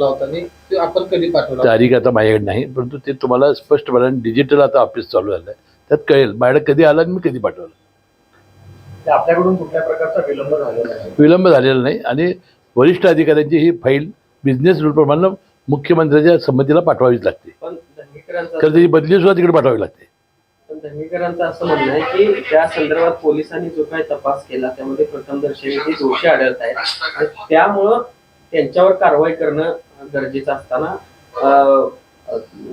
होता आणि ते आपण कधी पाठवला तारीख आता माझ्याकडे नाही परंतु ते तुम्हाला स्पष्टपणे डिजिटल आता ऑफिस चालू झालं आहे त्यात कळेल माझ्याकडे कधी आला आणि मी कधी पाठवलं. ते आपल्याकडून कुठल्या प्रकारचा विलंब झालेला विलंब झालेला नाही आणि वरिष्ठ अधिकाऱ्यांची ही फाईल बिझनेस रूलप्रमाणे मुख्यमंत्र्यांच्या संमतीला पाठवावीच लागते. पण धंगेकरांचं कारण त्याची बदली सुद्धा तिकडे पाठवावी लागते. पण धंगेकरांचं असं म्हणणं आहे की त्या संदर्भात पोलिसांनी जो काही तपास केला त्यामध्ये प्रथमदर्शनी हे दोषी आढळत आहेत. आणि त्यामुळं त्यांच्यावर कारवाई करणं गरजेचं असताना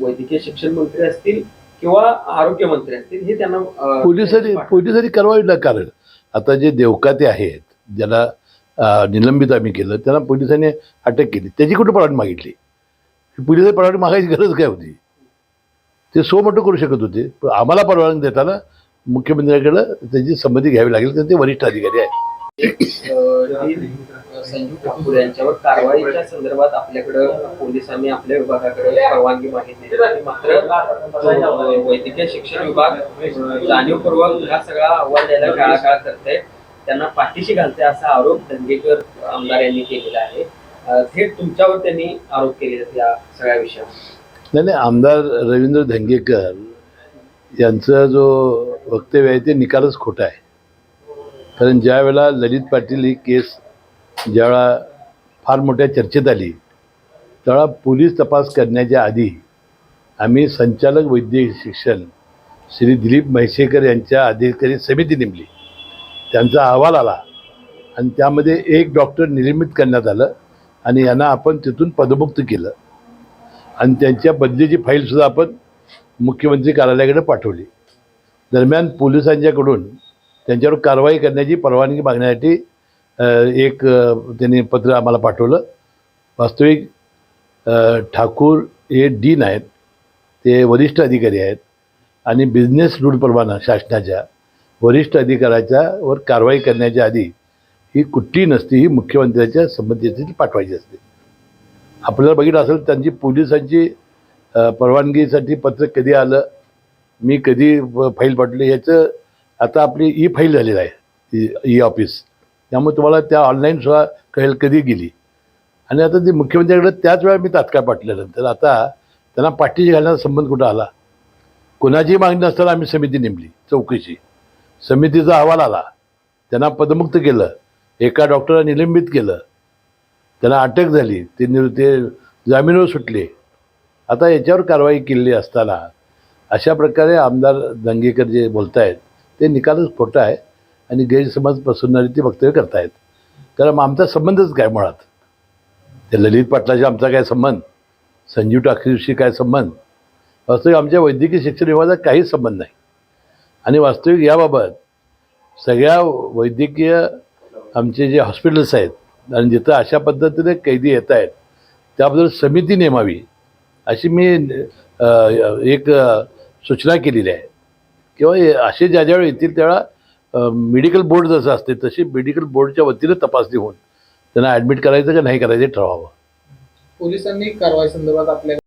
वैद्यकीय शिक्षण मंत्री असतील किंवा आरोग्य मंत्री असतील हे त्यांना पोलिसांनी पोलिसांनी करावी ना कारण आता जे देवकाते आहेत ज्याला निलंबित आम्ही केलं त्यांना पोलिसांनी अटक केली. त्याची कुठं परवानगी मागितली? पोलिसांनी परवानगी मागायची गरज काय होती? ते सो मोठं करू शकत होते पण आम्हाला परवानगी देताना मुख्यमंत्र्यांकडं त्याची संमती घ्यावी लागेल कारण ते वरिष्ठ अधिकारी आहेत. संजीव ठाकूर यांच्यावर कारवाईच्या संदर्भात आपल्याकडं पोलिसांनी आपल्या विभागाकडे परवानगी मागितली. मात्र वैद्यकीय शिक्षण विभाग जाणीवपूर्वक हा सगळा अहवाल द्यायला काळाकाळ करते त्यांना पाठीशी घालते असा आरोप धंगेकर आमदार यांनी केलेला आहे. थेट तुमच्यावर त्यांनी आरोप केले या सगळ्या विषयावर? नाही नाही आमदार रवींद्र धंगेकर यांचं जो वक्तव्य आहे ते निकालच खोटा आहे. कारण ज्या वेळेला ललित पाटील ही केस ज्यावेळा फार मोठ्या चर्चेत आली त्यावेळा पोलीस तपास करण्याच्या आधी आम्ही संचालक वैद्यकीय शिक्षण श्री दिलीप म्हैसेकर यांच्या अधिकारी समिती नेमली. त्यांचा अहवाल आला आणि त्यामध्ये एक डॉक्टर निलंबित करण्यात आलं आणि यांना आपण तिथून पदमुक्त केलं. आणि त्यांच्या बदलीची फाईलसुद्धा आपण मुख्यमंत्री कार्यालयाकडे पाठवली. दरम्यान पोलिसांच्याकडून त्यांच्यावर कारवाई करण्याची परवानगी मागण्यासाठी एक त्यांनी पत्र आम्हाला पाठवलं. वास्तविक ठाकूर हे डीन आहेत. ते वरिष्ठ अधिकारी आहेत. आणि बिझनेस रूलप्रमाणे शासनाच्या वरिष्ठ अधिकाऱ्याच्या वर कारवाई करण्याच्या आधी ही कुठली नसती ही मुख्यमंत्र्याच्या संबंधित पाठवायची असते. आपल्याला बघितलं असेल त्यांची पोलिसांची परवानगीसाठी पत्र कधी आलं मी कधी फाईल पाठवली याचं आता आपली ई फाईल झालेलं आहे ई ऑफिस त्यामुळे तुम्हाला त्या ऑनलाईन सुद्धा कळेल कधी गेली. आणि आता ती मुख्यमंत्र्यांकडे त्याच वेळा मी तात्काळ पाठल्यानंतर आता त्यांना पाठीशी घालण्याचा संबंध कुठं आला? कोणाची मागणी नसताना आम्ही समिती नेमली चौकशी. समितीचा अहवाल आला. त्यांना पदमुक्त केलं. एका डॉक्टरला निलंबित केलं. त्यांना अटक झाली. ते निवृत्ती ते जामीनवर सुटले. आता याच्यावर कारवाई केलेली असताना अशा प्रकारे आमदार दंगेकर जे बोलत आहेत ते निकालच खोटं आहे. आणि गैरसमज पसरणारी ती वक्तव्य करतायत. कारण आमचा संबंधच काय मुळात? त्या ललित पाटलाशी आमचा काय संबंध? संजीव ठाकरेशी काय संबंध? वास्तविक आमच्या वैद्यकीय शिक्षण विभागाचा काहीच संबंध नाही. आणि वास्तविक याबाबत सगळ्या वैद्यकीय आमचे जे हॉस्पिटल्स आहेत आणि जिथं अशा पद्धतीने कैदी येत आहेत त्याबद्दल समिती नेमावी अशी मी एक सूचना केलेली आहे. किंवा असे ज्या ज्यावेळी येतील त्यावेळा मेडिकल बोर्ड जसं असते तशी मेडिकल बोर्डच्या वतीने तपासणी होऊन त्यांना ॲडमिट करायचं का नाही करायचं ठरवावं. पोलिसांनी कारवाई संदर्भात आपल्या